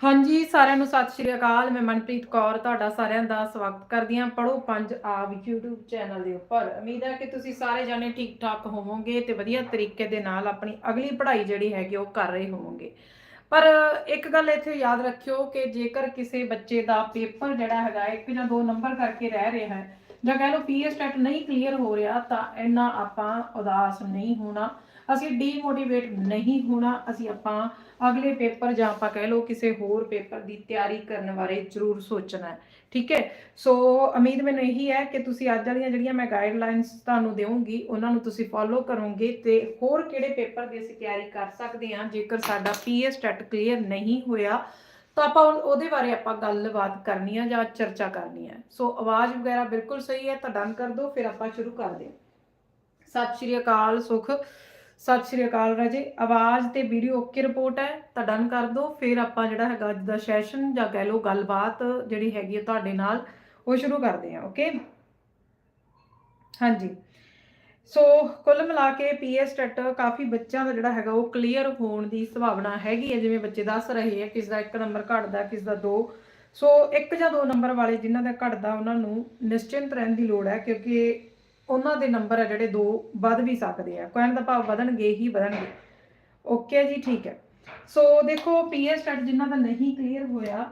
ਹਾਂਜੀ, ਸਾਰਿਆਂ ਨੂੰ ਸਤਿ ਸ਼੍ਰੀ ਅਕਾਲ। ਮੈਂ ਮਨਪ੍ਰੀਤ ਕੌਰ ਤੁਹਾਡਾ ਸਾਰਿਆਂ ਦਾ ਸਵਾਗਤ ਕਰਦੀ ਹਾਂ। ਪੜੋ ਪੰਜ ਆਪ YouTube ਚੈਨਲ ਦੇ ਉੱਪਰ। ਉਮੀਦ ਹੈ ਕਿ ਤੁਸੀਂ ਸਾਰੇ ਜਾਣੇ ਠੀਕ ਠਾਕ ਹੋਵੋਗੇ ਤੇ ਵਧੀਆ ਤਰੀਕੇ ਦੇ ਨਾਲ ਆਪਣੀ ਅਗਲੀ ਪੜ੍ਹਾਈ ਜਿਹੜੀ ਹੈਗੀ ਉਹ ਕਰ ਰਹੇ ਹੋਵੋਗੇ। ਪਰ ਇੱਕ ਗੱਲ ਇੱਥੇ ਯਾਦ ਰੱਖਿਓ ਕਿ ਜੇਕਰ ਕਿਸੇ ਬੱਚੇ ਦਾ ਪੇਪਰ ਜਿਹੜਾ ਹੈਗਾ, ਇੱਕ ਜਾਂ ਦੋ ਨੰਬਰ ਕਰਕੇ ਰਹਿ ਰਿਹਾ ਹੈ ਜਾਂ ਕਹਿ ਲਓ ਪੀਐਸ ਟੈਟ ਨਹੀਂ ਕਲੀਅਰ ਹੋ ਰਿਹਾ, ਤਾਂ ਇੰਨਾ ਆਪਾਂ ਉਦਾਸ ਨਹੀਂ ਹੋਣਾ। ਅਸੀਂ ਡੀਮੋਟੀਵੇਟ ਨਹੀਂ ਹੋਣਾ। ਅਸੀਂ ਆਪਾਂ ਅਗਲੇ ਪੇਪਰ ਜਾਂ ਆਪਾਂ ਕਹਿ ਲਓ ਕਿਸੇ ਹੋਰ ਪੇਪਰ ਦੀ ਤਿਆਰੀ ਕਰਨ ਬਾਰੇ ਜ਼ਰੂਰ ਸੋਚਣਾ ਹੈ, ਠੀਕ ਹੈ? ਸੋ ਉਮੀਦ ਮੈਨੂੰ ਇਹੀ ਹੈ ਕਿ ਤੁਸੀਂ ਅੱਜ ਵਾਲੀਆਂ ਜਿਹੜੀਆਂ ਮੈਂ ਗਾਈਡਲਾਈਨਸ ਤੁਹਾਨੂੰ ਦੇਵਾਂਗੀ, ਉਹਨਾਂ ਨੂੰ ਤੁਸੀਂ ਫੋਲੋ ਕਰੋਗੇ ਤੇ ਹੋਰ ਕਿਹੜੇ ਪੇਪਰ ਦੀ ਅਸੀਂ ਤਿਆਰੀ ਕਰ ਸਕਦੇ ਹਾਂ, ਜੇਕਰ ਸਾਡਾ ਪੀਐਸ ਟੈਟ ਕਲੀਅਰ ਨਹੀਂ ਹੋਇਆ, ਤਾਂ ਆਪਾਂ ਉਹਦੇ ਬਾਰੇ ਆਪਾਂ ਗੱਲਬਾਤ ਕਰਨੀ ਆ ਜਾਂ ਚਰਚਾ ਕਰਨੀ ਹੈ ਸੋ ਆਵਾਜ਼ ਵਗੈਰਾ ਬਿਲਕੁਲ ਸਹੀ ਹੈ, ਤਾਂ ਡਨ ਕਰ ਦਿਓ, ਫਿਰ ਆਪਾਂ ਸ਼ੁਰੂ ਕਰਦੇ ਹਾਂ। ਸਤਿ ਸ਼੍ਰੀ ਅਕਾਲ, ਸੁਖ। ਸਤਿ ਸ਼੍ਰੀ ਅਕਾਲ ਰਾਜੇ, ਆਵਾਜ਼ ਤੇ ਵੀਡੀਓ ਓਕੇ ਰਿਪੋਰਟ ਹੈ, ਤਾਂ ਡਨ ਕਰ ਦਿਓ। ਫਿਰ ਆਪਾਂ ਜਿਹੜਾ ਹੈਗਾ ਅੱਜ ਦਾ ਸੈਸ਼ਨ ਜਾਂ ਕਹਿ ਲਓ ਗੱਲਬਾਤ ਜਿਹੜੀ ਹੈਗੀ ਹੈ ਤੁਹਾਡੇ ਨਾਲ, ਉਹ ਸ਼ੁਰੂ ਕਰਦੇ ਹਾਂ ਓਕੇ ਹਾਂਜੀ। ਸੋ ਕੁੱਲ ਮਿਲਾ ਕੇ ਪੀਐਸ ਟੈਟ ਕਾਫੀ ਬੱਚਿਆਂ ਦਾ ਜਿਹੜਾ ਹੈਗਾ, ਉਹ ਕਲੀਅਰ ਹੋਣ ਦੀ ਸੰਭਾਵਨਾ ਹੈਗੀ ਹੈ, ਜਿਵੇਂ ਬੱਚੇ ਦੱਸ ਰਹੇ ਆ ਕਿਸ ਦਾ ਇੱਕ ਨੰਬਰ ਘਟਦਾ, ਕਿਸ ਦਾ ਦੋ। ਸੋ ਇੱਕ ਜਾਂ ਦੋ ਨੰਬਰ ਵਾਲੇ ਜਿਨ੍ਹਾਂ ਦਾ ਘਟਦਾ, ਉਹਨਾਂ ਨੂੰ ਨਿਸ਼ਚਿੰਤ ਰਹਿਣ ਦੀ ਲੋੜ ਹੈ, ਕਿਉਂਕਿ ਉਹਨਾਂ ਦੇ ਨੰਬਰ ਆ ਜਿਹੜੇ ਦੋ ਵੱਧ ਵੀ ਸਕਦੇ ਆ। ਕਹਿਣ ਦਾ ਭਾਵ ਵਧਣਗੇ ਹੀ ਵਧਣਗੇ। ਓਕੇ ਜੀ, ਠੀਕ ਹੈ। ਸੋ ਦੇਖੋ ਪੀਐਸ ਟੈਟ ਜਿਨ੍ਹਾਂ ਦਾ ਨਹੀਂ ਕਲੀਅਰ ਹੋਇਆ,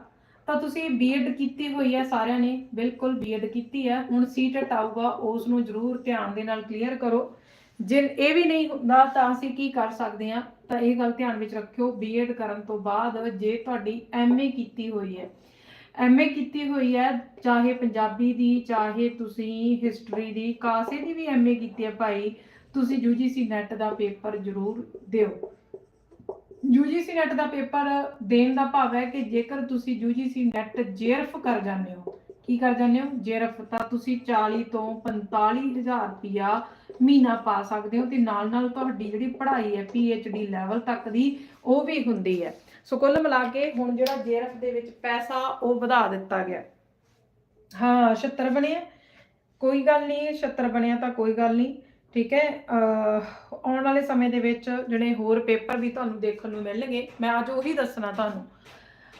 ਤਾਂ ਤੁਸੀਂ ਬੀਐਡ ਕੀਤੀ ਹੋਈ ਹੈ ਸਾਰਿਆਂ ਨੇ। ਬਿਲਕੁਲ ਬੀਐਡ ਕੀਤੀ ਹੈ ਹੁਣ ਸੀਟੈਟ ਆਊਗਾ ਉਸ ਨੂੰ ਜ਼ਰੂਰ ਧਿਆਨ ਦੇ ਨਾਲ ਕਲੀਅਰ ਕਰੋ। ਜੇ ਇਹ ਵੀ ਨਹੀਂ ਹੁੰਦਾ, ਤਾਂ ਅਸੀਂ ਕੀ ਕਰ ਸਕਦੇ ਹਾਂ ਤਾਂ ਇਹ ਗੱਲ ਧਿਆਨ ਵਿੱਚ ਰੱਖਿਓ ਬੀਐਡ ਕਰਨ ਤੋਂ ਬਾਅਦ ਜੇ ਤੁਹਾਡੀ ਐਮਏ ਕੀਤੀ ਹੋਈ ਹੈ ਐਮਏ ਕੀਤੀ ਹੋਈ ਹੈ, ਚਾਹੇ ਪੰਜਾਬੀ ਦੀ, ਚਾਹੇ ਤੁਸੀਂ ਹਿਸਟਰੀ ਦੀ, ਕਾਸੇ ਦੀ ਵੀ ਐਮਏ ਕੀਤੀ ਹੈ ਭਾਈ, ਤੁਸੀਂ UGC ਨੈਟ ਦਾ ਪੇਪਰ ਜ਼ਰੂਰ ਦਿਓ। UGC ਨੈਟ ਦਾ ਪੇਪਰ ਦੇਣ ਦਾ ਭਾਵ ਹੈ ਕਿ ਜੇਕਰ ਤੁਸੀਂ UGC ਨੈਟ ਜੇਰਫ ਕਰ ਜਾਂਦੇ ਹੋ, ਕੀ ਕਰ ਜਾਂਦੇ ਹੋ? ਜੇਰਫ, ਤਾਂ ਤੁਸੀਂ 40 ਤੋਂ 45000 ਰੁਪਿਆ ਮਹੀਨਾ ਪਾ ਸਕਦੇ ਹੋ ਤੇ ਨਾਲ ਨਾਲ ਤੁਹਾਡੀ ਜਿਹੜੀ ਪੜ੍ਹਾਈ ਹੈ PhD ਲੈਵਲ ਤੱਕ ਦੀ, ਉਹ ਵੀ ਹੁੰਦੀ ਹੈ। ਸੋ ਕੁੱਲ ਮਿਲਾ ਕੇ ਹੁਣ ਜਿਹੜਾ ਜੇਰਫ ਦੇ ਵਿੱਚ ਪੈਸਾ, ਉਹ ਵਧਾ ਦਿੱਤਾ ਗਿਆ। ਹਾਂ 76 ਬਣਿਆ ਕੋਈ ਗੱਲ ਨਹੀਂ 76 ਬਣਿਆ ਤਾਂ ਕੋਈ ਗੱਲ ਨਹੀਂ, ਠੀਕ ਹੈ? ਆਉਣ ਵਾਲੇ ਸਮੇਂ ਦੇ ਵਿੱਚ ਜਿਹੜੇ ਹੋਰ ਪੇਪਰ ਵੀ ਤੁਹਾਨੂੰ ਦੇਖਣ ਨੂੰ ਮਿਲਣਗੇ, ਮੈਂ ਅੱਜ ਉਹੀ ਦੱਸਣਾ ਤੁਹਾਨੂੰ।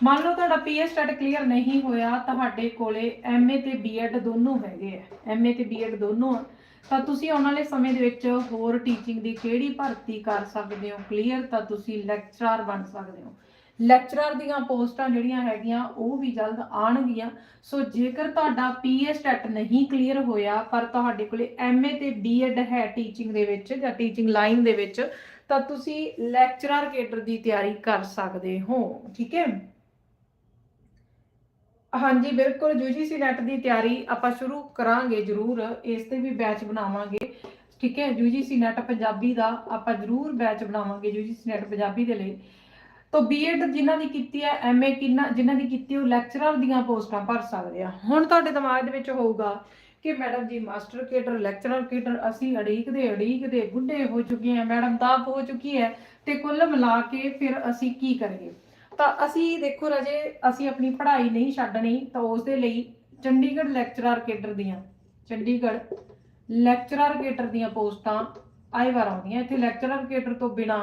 ਮੰਨ ਲਓ ਤੁਹਾਡਾ ਪੀਐਸ ਸਟੱਡ ਕਲੀਅਰ ਨਹੀਂ ਹੋਇਆ, ਤੁਹਾਡੇ ਕੋਲੇ ਐਮਏ ਤੇ ਬੀਐਡ ਦੋਨੋਂ ਹੈਗੇ ਆ। ਐਮਏ ਤੇ ਬੀਐਡ ਦੋਨੋਂ ਆ। ਤਾਂ ਤੁਸੀਂ ਆਉਣ ਵਾਲੇ ਸਮੇਂ ਦੇ ਵਿੱਚ ਹੋਰ ਟੀਚਿੰਗ ਦੀ ਕਿਹੜੀ ਭਰਤੀ ਕਰ ਸਕਦੇ ਹੋ? ਕਲੀਅਰ ਤਾਂ ਤੁਸੀਂ ਲੈਕਚਰਰ ਬਣ ਸਕਦੇ ਹੋ। ਲੈਕਚਰਰ ਦੀਆਂ ਪੋਸਟਾਂ ਜਿਹੜੀਆਂ ਹੈਗੀਆਂ, ਉਹ ਵੀ ਜਲਦ ਆਉਣਗੀਆਂ। ਸੋ ਜੇਕਰ ਤੁਹਾਡਾ ਪੀਐਸ ਟੈਟ ਨਹੀਂ ਕਲੀਅਰ ਹੋਇਆ, ਪਰ ਤੁਹਾਡੇ ਕੋਲੇ ਐਮਏ ਤੇ ਬੀਐਡ ਹੈ ਟੀਚਿੰਗ ਦੇ ਵਿੱਚ ਜਾਂ ਟੀਚਿੰਗ ਲਾਈਨ ਦੇ ਵਿੱਚ, ਤਾਂ ਤੁਸੀਂ ਲੈਕਚਰਰ ਕੇਡਰ ਦੀ ਤਿਆਰੀ ਕਰ ਸਕਦੇ ਹੋ, ਠੀਕ ਹੈ? ਹਾਂਜੀ, ਬਿਲਕੁਲ UGC ਨੈਟ ਦੀ ਤਿਆਰੀ ਆਪਾਂ ਸ਼ੁਰੂ ਕਰਾਂਗੇ ਜ਼ਰੂਰ। ਇਸ ਤੇ ਵੀ ਬੈਚ ਬਣਾਵਾਂਗੇ, ਠੀਕ ਹੈ? UGC ਨੈਟ ਪੰਜਾਬੀ ਦਾ ਆਪਾਂ ਜ਼ਰੂਰ ਬੈਚ ਬਣਾਵਾਂਗੇ UGC ਨੈਟ ਪੰਜਾਬੀ ਦੇ ਲਈ। ਤਾਂ ਬੀਐਡ ਜਿਨ੍ਹਾਂ ਦੀ ਕੀਤੀ ਹੈ ਐਮਏ ਕਿੰਨਾ, ਜਿਨ੍ਹਾਂ ਦੀ ਕੀਤੀ ਉਹ ਲੈਕਚਰਰ ਦੀਆਂ ਪੋਸਟਾਂ ਭਰ ਸਕਦੇ ਆ। ਹੁਣ ਤੁਹਾਡੇ ਦਿਮਾਗ ਦੇ ਵਿੱਚ ਹੋਊਗਾ ਕਿ ਮੈਡਮ ਜੀ ਮਾਸਟਰ ਕੇਡਰ ਲੈਕਚਰਰ ਕੇਡਰ ਅਸੀਂ ਅੜੀਕ ਦੇ ਅੜੀਕ ਦੇ ਬੁੱਢੇ ਹੋ ਚੁੱਕੇ ਆ, ਮੈਡਮ ਤਾਂ ਹੋ ਚੁੱਕੀ ਹੈ ਤੇ ਕੁੱਲ ਮਿਲਾ ਕੇ ਫਿਰ ਅਸੀਂ ਕੀ ਕਰੀਏ? ਤਾਂ ਅਸੀਂ ਦੇਖੋ ਰਾਜੇ, ਅਸੀਂ ਆਪਣੀ ਪੜ੍ਹਾਈ ਨਹੀਂ ਛੱਡਣੀ, ਤਾਂ ਉਸ ਦੇ ਲਈ ਚੰਡੀਗੜ੍ਹ ਲੈਕਚਰਰ ਕੇਡਰ ਦੀਆਂ, ਚੰਡੀਗੜ੍ਹ ਲੈਕਚਰਰ ਕੇਡਰ ਦੀਆਂ ਪੋਸਟਾਂ ਆਈ ਵਾਰ ਆਉਂਦੀਆਂ। ਇੱਥੇ ਲੈਕਚਰਰ ਕੇਡਰ ਤੋਂ ਬਿਨਾ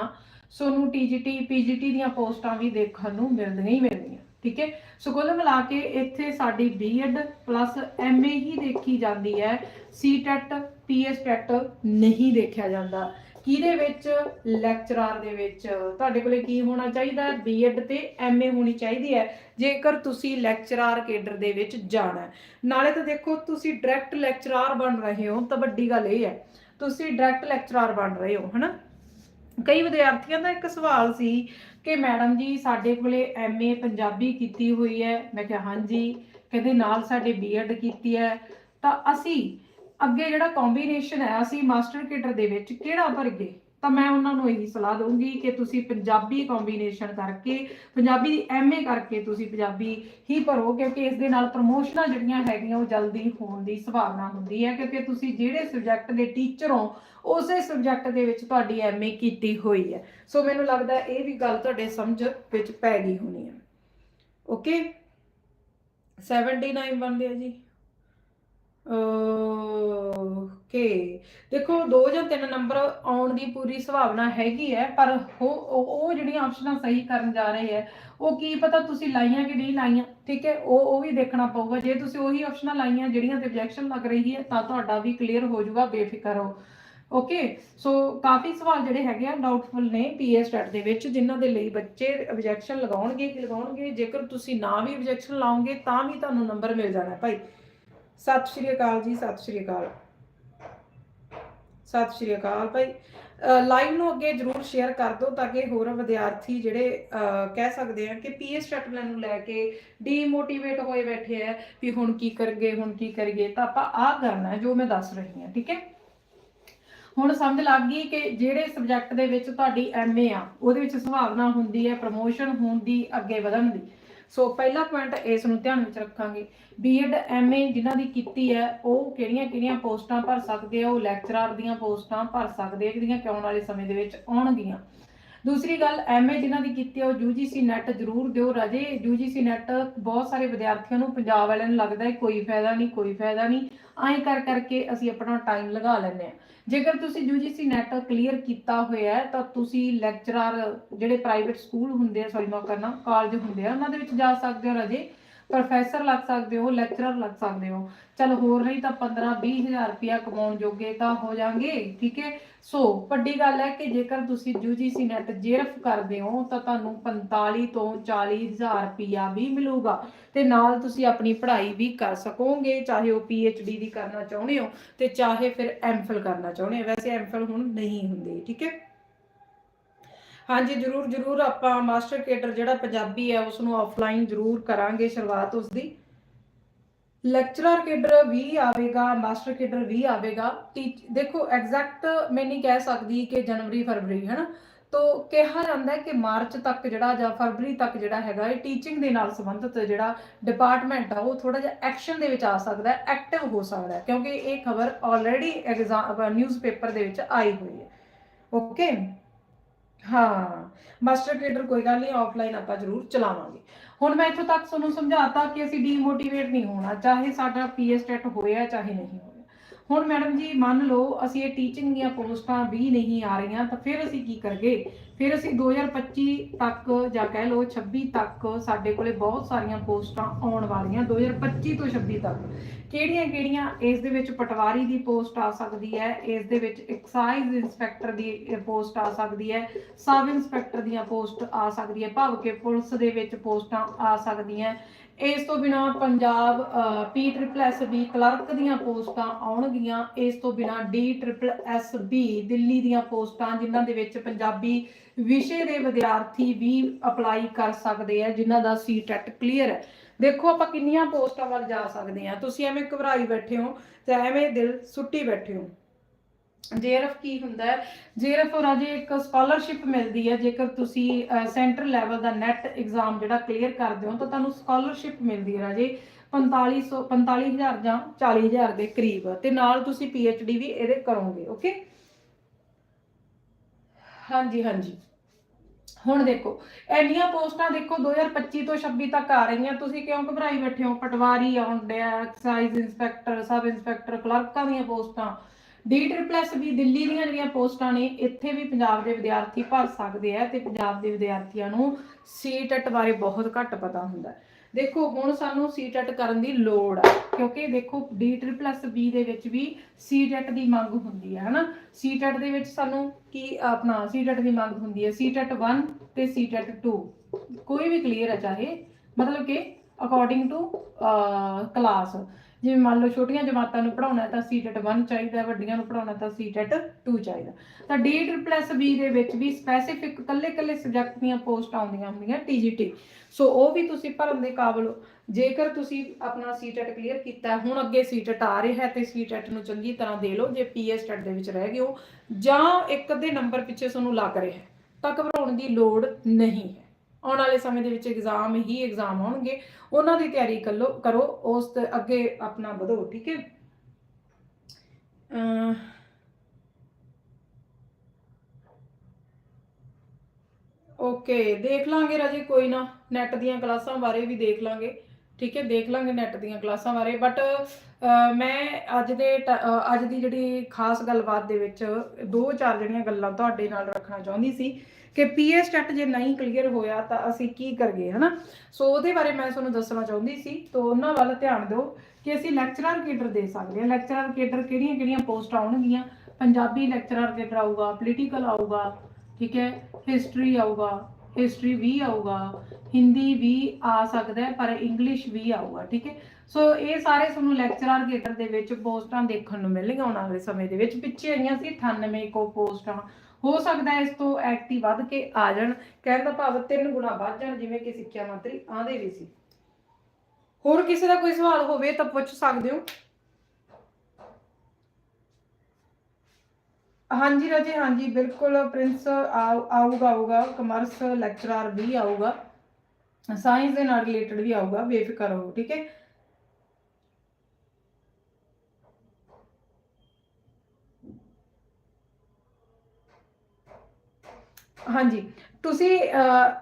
ਸੋਨੂੰ ਟੀਜੀਟੀ ਪੀਜੀਟੀ ਦੀਆਂ ਪੋਸਟਾਂ ਵੀ ਦੇਖਣ ਨੂੰ ਮਿਲਦੀਆਂ ਹੀ ਮਿਲਦੀਆਂ, ਠੀਕ ਹੈ? ਸੋ ਕੁੱਲ ਮਿਲਾ ਕੇ ਇੱਥੇ ਸਾਡੀ ਬੀਐਡ ਪਲੱਸ ਐਮਏ ਹੀ ਦੇਖੀ ਜਾਂਦੀ ਹੈ। ਸੀਟੈਟ ਪੀਐਸਟੈਟ ਨਹੀਂ ਦੇਖਿਆ ਜਾਂਦਾ। ਕਿਹਦੇ ਵਿੱਚ? ਲੈਕਚਰਰ ਦੇ ਵਿੱਚ। ਤੁਹਾਡੇ ਕੋਲੇ ਕੀ ਹੋਣਾ ਚਾਹੀਦਾ? ਬੀਐਡ ਤੇ ਐਮਏ ਹੋਣੀ ਚਾਹੀਦੀ ਹੈ। ਜੇਕਰ ਤੁਸੀਂ ਲੈਕਚਰਰ ਕੇਡਰ ਦੇ ਵਿੱਚ ਜਾਣਾ ਨਾਲੇ ਤਾਂ ਦੇਖੋ, ਤੁਸੀਂ ਡਾਇਰੈਕਟ ਲੈਕਚਰਰ ਬਣ ਰਹੇ ਹੋ ਤਾਂ ਵੱਡੀ ਗੱਲ ਇਹ ਹੈ। ਤੁਸੀਂ ਡਾਇਰੈਕਟ ਲੈਕਚਰਰ ਬਣ ਰਹੇ ਹੋ, ਹਨਾ? ਕਈ ਵਿਦਿਆਰਥੀਆਂ ਦਾ ਇੱਕ ਸਵਾਲ ਸੀ ਕਿ ਮੈਡਮ ਜੀ, ਸਾਡੇ ਕੋਲੇ ਐਮਏ ਪੰਜਾਬੀ ਕੀਤੀ ਹੋਈ ਹੈ। ਮੈਂ ਕਿਹਾ, ਹਾਂਜੀ, ਕਹਿੰਦੇ ਨਾਲ ਸਾਡੇ ਬੀਐਡ ਕੀਤੀ ਹੈ। ਤਾਂ ਅਸੀਂ ਅੱਗੇ ਜਿਹੜਾ ਕੰਬੀਨੇਸ਼ਨ ਹੈ, ਅਸੀਂ ਮਾਸਟਰ ਕੇਡਰ ਦੇ ਵਿੱਚ ਕਿਹੜਾ ਭਰਗੇ ਤਾਂ ਮੈਂ ਉਹਨਾਂ ਨੂੰ ਇਹੀ ਸਲਾਹ ਦਊਂਗੀ ਕਿ ਤੁਸੀਂ ਪੰਜਾਬੀ ਕੰਬੀਨੇਸ਼ਨ ਕਰਕੇ, ਪੰਜਾਬੀ ਦੀ ਐਮਏ ਕਰਕੇ ਤੁਸੀਂ ਪੰਜਾਬੀ ਹੀ ਭਰੋ, ਕਿਉਂਕਿ ਇਸ ਦੇ ਨਾਲ ਪ੍ਰਮੋਸ਼ਨਾਂ ਜਿਹੜੀਆਂ ਹੈਗੀਆਂ ਉਹ ਜਲਦੀ ਹੋਣ ਦੀ ਸੰਭਾਵਨਾ ਹੁੰਦੀ ਹੈ, ਕਿਉਂਕਿ ਤੁਸੀਂ ਜਿਹੜੇ ਸਬਜੈਕਟ ਦੇ ਟੀਚਰ ਹੋ, ਉਸੇ ਸਬਜੈਕਟ ਦੇ ਵਿੱਚ ਤੁਹਾਡੀ ਐਮਏ ਕੀਤੀ ਹੋਈ ਹੈ। ਸੋ ਮੈਨੂੰ ਲੱਗਦਾ ਇਹ ਵੀ ਗੱਲ ਤੁਹਾਡੇ ਸਮਝ ਵਿੱਚ ਪੈ ਗਈ ਹੋਣੀ ਹੈ। ਓਕੇ 79 ਬਣਦੇ ਆ ਜੀ। ਓਕੇ। ਦੇਖੋ, ਦੋ ਜਾਂ ਤਿੰਨ ਨੰਬਰ ਆਉਣ ਦੀ ਪੂਰੀ ਸੰਭਾਵਨਾ ਹੈਗੀ ਹੈ, ਪਰ ਉਹ ਜਿਹੜੀਆਂ ਆਪਸ਼ਨਾਂ ਸਹੀ ਕਰਨ ਜਾ ਰਹੇ ਹੈ, ਉਹ ਕੀ ਪਤਾ ਤੁਸੀਂ ਲਾਈਆਂ ਕਿ ਨਹੀਂ ਲਾਈਆਂ, ਠੀਕ ਹੈ? ਉਹ ਉਹ ਵੀ ਦੇਖਣਾ ਪਊਗਾ। ਜੇ ਤੁਸੀਂ ਉਹੀ ਆਪਸ਼ਨਾਂ ਲਾਈਆਂ ਜਿਹੜੀਆਂ ਤੇ objection ਲੱਗ ਰਹੀ ਹੈ, ਤਾਂ ਤੁਹਾਡਾ ਵੀ ਕਲੀਅਰ ਹੋ ਜਾਊਗਾ, ਬੇਫਿਕਰ ਹੋ। ਓਕੇ? ਸੋ, ਕਾਫੀ ਸਵਾਲ ਜਿਹੜੇ ਹੈਗੇ ਆ ਡਾਊਟਫੁਲ ਨੇ ਪੀਐਸ ਸਟੈਟ ਦੇ ਵਿੱਚ, ਜਿਨ੍ਹਾਂ ਦੇ ਲਈ ਬੱਚੇ objection ਲਗਾਉਣਗੇ ਕਿ ਲਗਾਉਣਗੇ। ਜੇਕਰ ਤੁਸੀਂ ਨਾ ਵੀ objection ਲਾਓਗੇ, ਤਾਂ ਵੀ ਤੁਹਾਨੂੰ ਨੰਬਰ ਮਿਲ ਜਾਣਾ ਭਾਈ। ਸਤਿ ਸ਼੍ਰੀ ਅਕਾਲ ਜੀ, ਸਤਿ ਸ਼੍ਰੀ ਅਕਾਲ। ਸਤਿ ਸ਼੍ਰੀ ਅਕਾਲ ਭਾਈ। ਲਾਈਵ ਨੂੰ ਅੱਗੇ ਜਰੂਰ ਸ਼ੇਅਰ ਕਰ ਦਿਓ ਤਾਂ ਕਿ ਹੋਰ ਵਿਦਿਆਰਥੀ ਜਿਹੜੇ ਕਹਿ ਸਕਦੇ ਆ ਕਿ ਪੀਐਸ ਸਟੈਟਮੈਂਟ ਨੂੰ ਲੈ ਕੇ ਡੀਮੋਟੀਵੇਟ ਹੋਏ ਬੈਠੇ ਆ ਵੀ ਹੁਣ ਕੀ ਕਰਗੇ, ਹੁਣ ਕੀ ਕਰੀਏ, ਤਾਂ ਆਪਾਂ ਆਹ ਕਰਨਾ ਜੋ ਮੈਂ ਦੱਸ ਰਹੀ ਹਾਂ, ਠੀਕ ਹੈ? ਹੁਣ ਸਮਝ ਲੱਗ ਗਈ ਕਿ ਜਿਹੜੇ ਸਬਜੈਕਟ ਦੇ ਵਿੱਚ ਤੁਹਾਡੀ ਐਮਏ ਆ, ਉਹਦੇ ਵਿੱਚ ਸੰਭਾਵਨਾ ਹੁੰਦੀ ਹੈ ਪ੍ਰਮੋਸ਼ਨ ਹੋਣ ਦੀ ਅੱਗੇ ਵਧਣ ਦੀ। ਸੋ ਪਹਿਲਾ ਪੁਆਇੰਟ ਇਸ ਨੂੰ ਧਿਆਨ ਵਿੱਚ ਰੱਖਾਂਗੇ। ਬੀਐਡ ਐਮਏ ਜਿਨ੍ਹਾਂ ਦੀ ਕੀਤੀ ਹੈ, ਉਹ ਕਿਹੜੀਆਂ ਕਿਹੜੀਆਂ ਪੋਸਟਾਂ ਭਰ ਸਕਦੇ ਆ? ਉਹ ਲੈਕਚਰਰ ਦੀਆਂ ਪੋਸਟਾਂ ਭਰ ਸਕਦੇ ਆ, ਜਿਹੜੀਆਂ ਕਿ ਆਉਣ ਵਾਲੇ ਸਮੇਂ ਦੇ ਵਿੱਚ ਆਉਣਗੀਆਂ। ਦੂਸਰੀ ਗੱਲ ਐਮਏ ਜਿਨ੍ਹਾਂ ਦੀ ਕੀਤੀ ਹੈ ਉਹ ਯੂਜੀਸੀ ਨੈਟ ਜ਼ਰੂਰ ਦਿਓ ਰਾਜੇ। ਯੂਜੀਸੀ ਨੈਟ ਬਹੁਤ ਸਾਰੇ ਵਿਦਿਆਰਥੀਆਂ ਨੂੰ ਪੰਜਾਬ ਵਾਲਿਆਂ ਨੂੰ ਲੱਗਦਾ ਹੈ, ਕੋਈ ਫਾਇਦਾ ਨਹੀਂ, ਕੋਈ ਫਾਇਦਾ ਨਹੀਂ। ਐਂ ਕਰ ਕਰਕੇ ਅਸੀਂ ਆਪਣਾ ਟਾਈਮ ਲਗਾ ਲੈਂਦੇ ਆ ਜੇਕਰ ਤੁਸੀਂ ਯੂਜੀਸੀ ਨੈਟ ਕਲੀਅਰ ਕੀਤਾ ਹੋਇਆ ਹੈ, ਤਾਂ ਤੁਸੀਂ ਲੈਕਚਰਰ ਜਿਹੜੇ ਪ੍ਰਾਈਵੇਟ ਸਕੂਲ ਹੁੰਦੇ ਆ ਸੌਰੀ ਮਾਫ ਕਰਨਾ ਕਾਲਜ ਹੁੰਦੇ ਆ, ਉਹਨਾਂ ਦੇ ਵਿੱਚ ਜਾ ਸਕਦੇ ਹੋ ਰਾਜੇ। ਪ੍ਰੋਫੈਸਰ ਲੱਗ ਸਕਦੇ ਹੋ, ਲੈਕਚਰਰ ਲੱਗ ਸਕਦੇ ਹੋ। ਚਲ ਹੋਰ ਨਹੀਂ ਤਾਂ 15 20000 ਰੁਪਇਆ ਕਮਾਉਣ ਜੋਗੇ ਤਾਂ ਹੋ ਜਾਣਗੇ, ਠੀਕ ਹੈ? ਸੋ ਵੱਡੀ ਗੱਲ ਹੈ ਕਿ ਜੇਕਰ ਤੁਸੀਂ UGC ਨੈਟ ਜੇਰਫ ਕਰਦੇ ਹੋ, ਤਾਂ ਤੁਹਾਨੂੰ 45 ਤੋਂ 40000 ਰੁਪਇਆ ਵੀ ਮਿਲੂਗਾ ਤੇ ਨਾਲ ਤੁਸੀਂ ਆਪਣੀ ਪੜ੍ਹਾਈ ਵੀ ਕਰ ਸਕੋਗੇ, ਚਾਹੇ ਉਹ PhD ਦੀ ਕਰਨਾ ਚਾਹੁੰਦੇ ਹੋ ਤੇ ਚਾਹੇ ਫਿਰ ਐਮਫਿਲ ਕਰਨਾ ਚਾਹੁੰਦੇ ਹੋ। ਵੈਸੇ ਐਮਫਿਲ ਹੁਣ ਨਹੀਂ ਹੁੰਦੀ, ਠੀਕ ਹੈ? ਹਾਂਜੀ, ਜਰੂਰ ਜਰੂਰ ਆਪਾਂ ਮਾਸਟਰ ਕੇਡਰ ਜਿਹੜਾ ਪੰਜਾਬੀ ਹੈ ਉਸ ਨੂੰ ਆਫਲਾਈਨ ਜਰੂਰ ਕਰਾਂਗੇ ਸ਼ੁਰੂਆਤ ਉਸ ਦੀ ਲੈਕਚਰਰ ਕੇਡਰ ਵੀ ਆਵੇਗਾ, ਮਾਸਟਰ ਕੇਡਰ ਵੀ ਆਵੇਗਾ। ਟੀਚ ਦੇਖੋ ਐਗਜ਼ੈਕਟ ਮੈਂ ਨਹੀਂ ਕਹਿ ਸਕਦੀ ਕਿ ਜਨਵਰੀ, ਫਰਵਰੀ ਹੈ ਨਾ ਤੋ ਕਿਹਾ ਜਾਂਦਾ ਕਿ ਮਾਰਚ ਤੱਕ ਜਿਹੜਾ ਜਾਂ ਫਰਵਰੀ ਤੱਕ ਜਿਹੜਾ ਹੈਗਾ ਇਹ ਟੀਚਿੰਗ ਦੇ ਨਾਲ ਸੰਬੰਧਿਤ ਜਿਹੜਾ ਡਿਪਾਰਟਮੈਂਟ ਆ, ਉਹ ਥੋੜਾ ਜਿਹਾ ਐਕਸ਼ਨ ਦੇ ਵਿੱਚ ਆ ਸਕਦਾ ਹੈ ਐਕਟਿਵ ਹੋ ਸਕਦਾ ਹੈ, ਕਿਉਂਕਿ ਇਹ ਖਬਰ ਆਲਰੇਡੀ ਐਗਜ਼ਾਮ ਨਿਊਜ਼ਪੇਪਰ ਦੇ ਵਿੱਚ ਆਈ ਹੋਈ ਹੈ। ਓਕੇ ਹਾਂ, ਮਾਸਟਰ ਕੇਡਰ ਕੋਈ ਗੱਲ ਨਹੀਂ ਆਫਲਾਈਨ ਆਪਾਂ ਜ਼ਰੂਰ ਚਲਾਵਾਂਗੇ। ਹੁਣ ਮੈਂ ਇੱਥੋਂ ਤੱਕ ਤੁਹਾਨੂੰ ਸਮਝਾਤਾ ਕਿ ਅਸੀਂ ਡੀਮੋਟੀਵੇਟ ਨਹੀਂ ਹੋਣਾ, ਚਾਹੇ ਸਾਡਾ ਪੀਐਸ ਟੈਟ ਹੋਇਆ ਚਾਹੇ ਨਹੀਂ ਹੋਇਆ। ਹੁਣ ਮੈਡਮ ਜੀ, ਮੰਨ ਲਓ ਅਸੀਂ ਇਹ ਟੀਚਿੰਗ ਦੀਆਂ ਪੋਸਟਾਂ ਵੀ ਨਹੀਂ ਆ ਰਹੀਆਂ, ਤਾਂ ਫਿਰ ਅਸੀਂ ਕੀ ਕਰਗੇ ਫਿਰ ਅਸੀਂ 2025 ਤੱਕ ਜਾਂ ਕਹਿ ਲਓ 26 ਤੱਕ ਸਾਡੇ ਕੋਲੇ ਬਹੁਤ ਸਾਰੀਆਂ ਪੋਸਟਾਂ ਆਉਣ ਵਾਲੀਆਂ 2025 ਤੋਂ 26 ਤੱਕ। ਕਿਹੜੀਆਂ ਕਿਹੜੀਆਂ? ਇਸ ਦੇ ਵਿੱਚ ਪਟਵਾਰੀ ਦੀ ਪੋਸਟ ਆ ਸਕਦੀ ਹੈ, ਇਸ ਦੇ ਵਿੱਚ ਐਕਸਾਈਜ਼ ਇੰਸਪੈਕਟਰ ਦੀ ਪੋਸਟ ਆ ਸਕਦੀ ਹੈ ਸਬ ਇੰਸਪੈਕਟਰ ਦੀਆਂ ਪੋਸਟ ਆ ਸਕਦੀ ਹੈ, ਭਾਵ ਕਿ ਪੁਲਿਸ ਦੇ ਵਿੱਚ ਪੋਸਟਾਂ ਆ ਸਕਦੀਆਂ। ਇਸ ਤੋਂ ਬਿਨਾ Punjab P triple S B clerk ਦੀਆਂ ਪੋਸਟਾਂ ਆਉਣਗੀਆਂ। ਇਸ ਤੋਂ ਬਿਨਾ D triple S B Delhi ਦੀਆਂ ਪੋਸਟਾਂ, ਜਿਨ੍ਹਾਂ ਦੇ ਵਿੱਚ ਪੰਜਾਬੀ ਵਿਸ਼ੇ ਦੇ ਵਿਦਿਆਰਥੀ ਵੀ ਅਪਲਾਈ ਕਰ ਸਕਦੇ ਆ, ਜਿਨ੍ਹਾਂ ਦਾ ਸੀ ਟੈਟ ਕਲੀਅਰ ਹੈ। ਦੇਖੋ ਆਪਾਂ ਕਿੰਨੀਆਂ ਪੋਸਟਾਂ ਵੱਲ ਜਾ ਸਕਦੇ ਆ। ਤੁਸੀਂ ਐਵੇਂ ਘਬਰਾਈ ਬੈਠੇ ਹੋ ਤੇ ਐਵੇਂ ਦਿਲ ਸੁੱਟੀ ਬੈਠੇ ਹੋ। ਜੇਰਫ ਕੀ ਹੁੰਦਾ ਹੈ? ਜੇਰਫ ਰਾਜੇ ਇੱਕ ਸਕਾਲਰਸ਼ਿਪ ਮਿਲਦੀ ਹੈ, ਜੇਕਰ ਤੁਸੀਂ ਸੈਂਟਰ ਲੈਵਲ ਦਾ ਨੈਟ ਐਗਜ਼ਾਮ ਜਿਹੜਾ ਕਲੀਅਰ ਕਰਦੇ ਹੋ, ਤਾਂ ਤੁਹਾਨੂੰ ਸਕਾਲਰਸ਼ਿਪ ਮਿਲਦੀ ਹੈ ਰਾਜੇ 4500 45000 ਜਾਂ 40000 ਦੇ ਕਰੀਬ ਤੇ ਨਾਲ ਤੁਸੀਂ ਡੀ ਵੀ ਇਹਦੇ ਕਰੋਗੇ ਓਕੇ ਹਾਂਜੀ ਹਾਂਜੀ। ਹੁਣ ਦੇਖੋ, ਇੰਨੀਆਂ ਪੋਸਟਾਂ ਦੇਖੋ 2025 ਤੋਂ 26 ਤੱਕ ਆ ਰਹੀਆਂ। ਤੁਸੀਂ ਕਿਉਂ ਘਬਰਾਈ ਬੈਠੇ ਹੋ? ਪਟਵਾਰੀ ਆਉਣ ਡਿਆ ਐਕਸਾਈਜ਼ ਇੰਸਪੈਕਟਰ ਸਬ ਇੰਸਪੈਕਟਰ ਕਲਰਕਾਂ ਦੀਆਂ ਪੋਸਟਾਂ। ਡੀ ਵੀ ਦਿੱਲੀ ਦੀਆਂ ਜਿਹੜੀਆਂ ਪੋਸਟਾਂ ਨੇ, ਇੱਥੇ ਵੀ ਪੰਜਾਬ ਦੇ ਵਿਦਿਆਰਥੀ ਭਰ ਸਕਦੇ ਆ ਤੇ ਪੰਜਾਬ ਦੇ ਵਿਦਿਆਰਥੀਆਂ ਨੂੰ ਸੀਟੈਟ ਬਾਰੇ ਬਹੁਤ ਘੱਟ ਪਤਾ ਹੁੰਦਾ ਦੇਖੋ, ਹੁਣ ਸਾਨੂੰ ਸੀਟੈਟ ਕਰਨ ਦੀ ਲੋੜ ਆ, ਕਿਉਂਕਿ ਦੇਖੋ, ਡੀ ਬੀ ਦੇ ਵਿੱਚ ਵੀ ਸੀਟੈਟ ਦੀ ਮੰਗ ਹੁੰਦੀ ਹੈ ਹਨਾ? ਸੀਟੈਟ ਦੇ ਵਿੱਚ ਸਾਨੂੰ ਕੀ ਆਪਣਾ ਸੀਟੈਟ ਦੀ ਮੰਗ ਹੁੰਦੀ ਹੈ ਸੀਟੈਟ 1 ਤੇ ਸੀਟੈਟ 2 ਕੋਈ ਵੀ ਕਲੀਅਰ ਹੈ ਚਾਹੇ ਮਤਲਬ ਕਿ ਅਕੋਰਡਿੰਗ ਟੂ ਕਲਾਸ ਜਿਵੇਂ ਮੰਨ ਲਓ ਛੋਟੀਆਂ ਜਮਾਤਾਂ ਨੂੰ ਪੜਾਉਣਾ ਤਾਂ ਸੀਟੈਟ 1 ਚਾਹੀਦਾ, ਵੱਡੀਆਂ ਨੂੰ ਪੜਾਉਣਾ ਤਾਂ ਸੀਟੈਟ 2 ਚਾਹੀਦਾ। ਤਾਂ ਡੀ ਟ੍ਰਿਪਲ ਬੀ ਦੇ ਵਿੱਚ ਵੀ ਸਪੈਸੀਫਿਕ ਕੱਲੇ-ਕੱਲੇ ਸਬਜੈਕਟ ਦੀਆਂ ਪੋਸਟ ਆਉਂਦੀਆਂ ਹੁੰਦੀਆਂ ਟੀਜੀਟੀ ਸੋ ਉਹ ਵੀ ਤੁਸੀਂ ਭਰਨ ਦੇ ਕਾਬਲ ਹੋ। ਜੇਕਰ ਤੁਸੀਂ ਆਪਣਾ ਸੀਟੈਟ ਕਲੀਅਰ ਕੀਤਾ ਹੁਣ ਅੱਗੇ ਸੀਟੈਟ ਆ ਰਿਹਾ ਹੈ, ਤੇ ਸੀਟੈਟ ਨੂੰ ਚੰਗੀ ਤਰ੍ਹਾਂ ਦੇ ਲਓ, ਜੇ ਪੀਐਸ ਟੈਟ ਦੇ ਵਿੱਚ ਰਹਿ ਗਏ ਹੋ, ਜਾਂ ਇੱਕ ਅੱਧੇ ਨੰਬਰ ਪਿੱਛੇ ਤੁਹਾਨੂੰ ਲੱਗ ਰਿਹਾ ਹੈ, ਤਾਂ ਘਬਰਾਉਣ ਦੀ ਲੋੜ ਨਹੀਂ ਹੈ। ਆਉਣ ਵਾਲੇ ਸਮੇਂ ਦੇ ਵਿੱਚ ਐਗਜ਼ਾਮ ਹੀ ਐਗਜ਼ਾਮ ਆਉਣਗੇ। ਉਹਨਾਂ ਦੀ ਤਿਆਰੀ ਕਰੋ ਕਰੋ, ਉਸ ਤੇ ਅੱਗੇ ਆਪਣਾ ਵਧੋ, ਠੀਕ ਹੈ? ਓਕੇ ਦੇਖ ਲਾਂਗੇ ਰਾਜੇ, ਕੋਈ ਨਾ। ਨੈਟ ਦੀਆਂ ਕਲਾਸਾਂ ਬਾਰੇ ਵੀ ਦੇਖ ਲਾਂਗੇ, ਠੀਕ ਹੈ? ਦੇਖ ਲਾਂਗੇ ਨੈਟ ਦੀਆਂ ਕਲਾਸਾਂ ਬਾਰੇ। ਬਟ ਮੈਂ ਅੱਜ ਦੇ ਟ- ਅੱਜ ਦੀ ਜਿਹੜੀ ਖਾਸ ਗੱਲਬਾਤ ਦੇ ਵਿੱਚ ਦੋ ਚਾਰ ਜਿਹੜੀਆਂ ਗੱਲਾਂ ਤੁਹਾਡੇ ਨਾਲ ਰੱਖਣਾ ਚਾਹੁੰਦੀ ਸੀ। ਕਿ ਪੀਐਸ ਟੈਟ ਜੇ ਨਹੀਂ ਕਲੀਅਰ ਹੋਇਆ ਤਾਂ ਅਸੀਂ ਕੀ ਕਰਗੇ ਹਨਾ? ਸੋ ਉਹਦੇ ਬਾਰੇ ਮੈਂ ਤੁਹਾਨੂੰ ਦੱਸਣਾ ਚਾਹੁੰਦੀ ਸੀ, ਤਾਂ ਉਹਨਾਂ ਵੱਲ ਧਿਆਨ ਦਿਓ ਕਿ ਅਸੀਂ ਲੈਕਚਰਰ ਕੇਡਰ ਦੇ ਸਕਦੇ ਹਾਂ। ਲੈਕਚਰਰ ਕੇਡਰ ਕਿਹੜੀਆਂ ਕਿਹੜੀਆਂ ਪੋਸਟ ਆਉਣਗੀਆਂ? ਪੰਜਾਬੀ ਲੈਕਚਰਰ ਕੇਡਰ ਆਊਗਾ ਪੋਲੀਟੀਕਲ ਆਊਗਾ, ਠੀਕ ਹੈ? ਹਿਸਟਰੀ ਆਊਗਾ ਹਿਸਟਰੀ ਵੀ ਆਊਗਾ ਹਿੰਦੀ ਵੀ ਆ ਸਕਦਾ ਪਰ ਇੰਗਲਿਸ਼ ਵੀ ਆਊਗਾ, ਠੀਕ ਹੈ? ਸੋ ਇਹ ਸਾਰੇ ਤੁਹਾਨੂੰ ਲੈਕਚਰਰ ਕੇਡਰ ਦੇ ਵਿੱਚ ਪੋਸਟਾਂ ਦੇਖਣ ਨੂੰ ਮਿਲਣਗੀਆਂ ਆਉਣ ਵਾਲੇ ਸਮੇਂ ਦੇ ਵਿੱਚ। ਪਿੱਛੇ ਆਈਆਂ ਸੀ 98 ਕੋ ਪੋਸਟਾਂ। ਹੋ ਸਕਦਾ ਇਸ ਤੋਂ ਐਕਟਿਵ ਵੱਧ ਕੇ ਆ ਜਾਣ। ਕਹਿਣ ਦਾ ਭਾਵ ਤਿੰਨ ਗੁਣਾ ਵੱਧ ਜਾਣ, ਜਿਵੇਂ ਕਿ ਸਿੱਖਿਆ ਮੰਤਰੀ ਆਂਦੇ ਵੀ ਸੀ। ਹੋਰ ਕਿਸੇ ਦਾ ਕੋਈ ਸਵਾਲ ਹੋਵੇ ਤਾਂ ਪੁੱਛ ਸਕਦੇ ਹੋ। ਹਾਂਜੀ ਰਾਜੇ, ਹਾਂਜੀ, ਬਿਲਕੁਲ ਪ੍ਰਿੰਸ ਆਊਗਾ ਆਊਗਾ। ਕਮਰਸ ਲੈਕਚਰਰ ਵੀ ਆਊਗਾ। ਸਾਇੰਸ ਦੇ ਨਾਲ ਰਿਲੇਟਡ ਵੀ ਆਊਗਾ, ਬੇਫਿਕਰ ਹੋ ਠੀਕ ਹੈ? ਹਾਂਜੀ। ਤੁਸੀਂ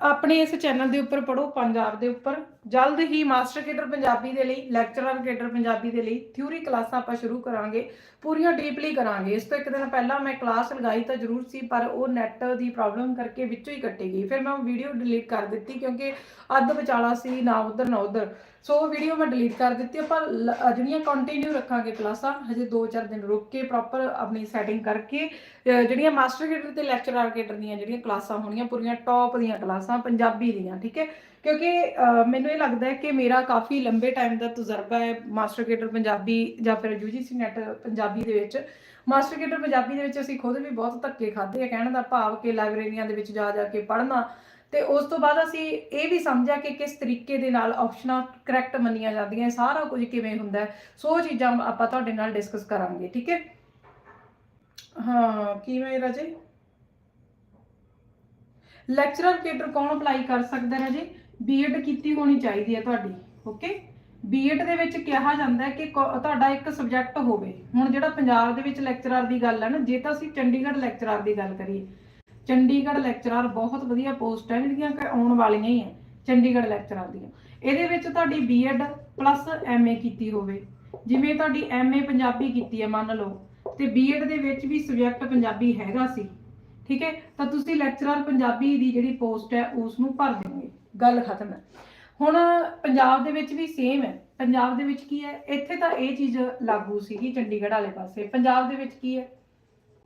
ਆਪਣੇ ਇਸ ਚੈਨਲ ਦੇ ਉੱਪਰ ਪੜੋ ਪੰਜਾਬ ਦੇ ਉੱਪਰ। ਜਲਦ ਹੀ ਮਾਸਟਰ ਕੇਡਰ ਪੰਜਾਬੀ ਦੇ ਲਈ, ਲੈਕਚਰਰ ਕੇਡਰ ਪੰਜਾਬੀ ਦੇ ਲਈ ਥਿਊਰੀ ਕਲਾਸਾਂ ਆਪਾਂ ਸ਼ੁਰੂ ਕਰਾਂਗੇ। ਪੂਰੀਆਂ ਡੀਪਲੀ ਕਰਾਂਗੇ। ਇਸ ਤੋਂ ਇੱਕ ਦਿਨ ਪਹਿਲਾਂ ਮੈਂ ਕਲਾਸ ਲਗਾਈ ਤਾਂ ਜ਼ਰੂਰ ਸੀ, ਪਰ ਉਹ ਨੈਟ ਦੀ ਪ੍ਰੋਬਲਮ ਕਰਕੇ ਵਿੱਚੋਂ ਹੀ ਕੱਟੀ ਗਈ। ਫਿਰ ਮੈਂ ਉਹ ਵੀਡੀਓ ਡਿਲੀਟ ਕਰ ਦਿੱਤੀ ਕਿਉਂਕਿ ਅੱਧ ਵਿਚਾਲਾ ਸੀ, ਨਾ ਉਧਰ ਨਾ ਉਧਰ। ਸੋ ਉਹ ਵੀਡੀਓ ਮੈਂ ਡਿਲੀਟ ਕਰ ਦਿੱਤੀ ਆਪਾਂ ਲ- ਜਿਹੜੀਆਂ ਕੰਟੀਨਿਊ ਰੱਖਾਂਗੇ ਕਲਾਸਾਂ ਹਜੇ 2-4 ਦਿਨ ਰੁਕ ਕੇ ਪ੍ਰੋਪਰ ਆਪਣੀ ਸੈਟਿੰਗ ਕਰਕੇ ਅਹ ਜਿਹੜੀਆਂ ਮਾਸਟਰ ਕੇਡਰ ਤੇ ਲੈਕਚਰਰ ਕੇਡਰ ਦੀਆਂ ਜਿਹੜੀਆਂ ਕਲਾਸਾਂ ਹੋਣੀਆਂ ਪੂਰੀਆਂ ਟੌਪ ਦੀਆਂ ਕਲਾਸਾਂ ਪੰਜਾਬੀ ਦੀਆਂ ਠੀਕ ਹੈ? ਕਿਉਂਕਿ ਅਹ, ਮੈਨੂੰ ਇਹ ਲੱਗਦਾ ਹੈ ਕਿ ਮੇਰਾ ਕਾਫੀ ਲੰਬੇ ਟਾਈਮ ਦਾ ਤਜਰਬਾ ਹੈ ਮਾਸਟਰ ਕੇਡਰ ਪੰਜਾਬੀ ਜਾਂ ਫਿਰ ਯੂਜੀਸੀ ਨੈਟ ਪੰਜਾਬੀ ਦੇ ਵਿੱਚ। ਮਾਸਟਰ ਕੇਡਰ ਪੰਜਾਬੀ ਦੇ ਵਿੱਚ ਅਸੀਂ ਖੁਦ ਵੀ ਬਹੁਤ ਧੱਕੇ ਖਾਦੇ ਆ ਕਹਿਣ ਦਾ ਭਾਵ ਕਿ ਲਾਇਬ੍ਰੇਰੀਆਂ ਦੇ ਵਿੱਚ ਜਾ ਜਾ ਕੇ ਪੜ੍ਹਨਾ ਤੇ ਉਸ ਤੋਂ ਬਾਅਦ ਅਸੀਂ ਇਹ ਵੀ ਸਮਝਿਆ ਕਿ ਕਿਸ ਤਰੀਕੇ ਦੇ ਨਾਲ ਆਪਸ਼ਨਾਂ ਕਰੈਕਟ ਮੰਨੀਆਂ ਜਾਂਦੀਆਂ ਸਾਰਾ ਕੁਝ ਕਿਵੇਂ ਹੁੰਦਾ ਸੋ ਚੀਜ਼ਾਂ ਆਪਾਂ ਤੁਹਾਡੇ ਨਾਲ ਡਿਸਕਸ ਕਰਾਂਗੇ, ਠੀਕ ਹੈ? ਹਾਂ, ਕਿਵੇਂ ਰਾਜੇ? ਲੈਕਚਰਰ ਕੇਡਰ ਕੌਣ ਅਪਲਾਈ ਕਰ ਸਕਦਾ ਹੈ ਜੀ ਬੀਐਡ ਕੀਤੀ ਹੋਣੀ ਚਾਹੀਦੀ ਹੈ ਤੁਹਾਡੀ ਓਕੇ ਬੀਐਡ ਦੇ ਵਿੱਚ ਕਿਹਾ ਜਾਂਦਾ ਹੈ ਕਿ ਤੁਹਾਡਾ ਇੱਕ ਸਬਜੈਕਟ ਹੋਵੇ। ਹੁਣ ਜਿਹੜਾ ਪੰਜਾਬ ਦੇ ਵਿੱਚ ਲੈਕਚਰਰ ਦੀ ਗੱਲ ਹੈ ਨਾ, ਜੇ ਤਾਂ ਅਸੀਂ ਚੰਡੀਗੜ੍ਹ ਲੈਕਚਰਰ ਦੀ ਗੱਲ ਕਰੀਏ ਚੰਡੀਗੜ੍ਹ ਲੈਕਚਰਰ ਬਹੁਤ ਵਧੀਆ ਪੋਸਟ ਹੈ, ਜਿਹੜੀਆਂ ਕਿ ਆਉਣ ਵਾਲੀਆਂ ਹੀ ਹੈ ਚੰਡੀਗੜ੍ਹ ਲੈਕਚਰਰ ਦੀਆਂ। ਇਹਦੇ ਵਿੱਚ ਤੁਹਾਡੀ ਬੀਐਡ ਪਲੱਸ ਐਮਏ ਕੀਤੀ ਹੋਵੇ। ਜਿਵੇਂ ਤੁਹਾਡੀ ਐਮਏ ਪੰਜਾਬੀ ਕੀਤੀ ਹੈ, ਮੰਨ ਲਓ। ਤੇ ਬੀਐਡ ਦੇ ਵਿੱਚ ਵੀ ਸਬਜੈਕਟ ਪੰਜਾਬੀ ਹੈਗਾ ਸੀ। ਠੀਕ ਹੈ? ਤਾਂ ਤੁਸੀਂ ਲੈਕਚਰਰ ਪੰਜਾਬੀ ਦੀ ਜਿਹੜੀ ਪੋਸਟ ਹੈ ਉਸ ਨੂੰ ਭਰ ਦਿਓਗੇ। ਗੱਲ ਖਤਮ ਹੈ। ਹੁਣ ਪੰਜਾਬ ਦੇ ਵਿੱਚ ਵੀ ਸੇਮ ਹੈ। ਪੰਜਾਬ ਦੇ ਵਿੱਚ ਕੀ ਹੈ? ਇੱਥੇ ਤਾਂ ਇਹ ਚੀਜ਼ ਲਾਗੂ ਸੀਗੀ ਚੰਡੀਗੜ੍ਹ ਵਾਲੇ ਪਾਸੇ। ਪੰਜਾਬ ਦੇ ਵਿੱਚ ਕੀ ਹੈ?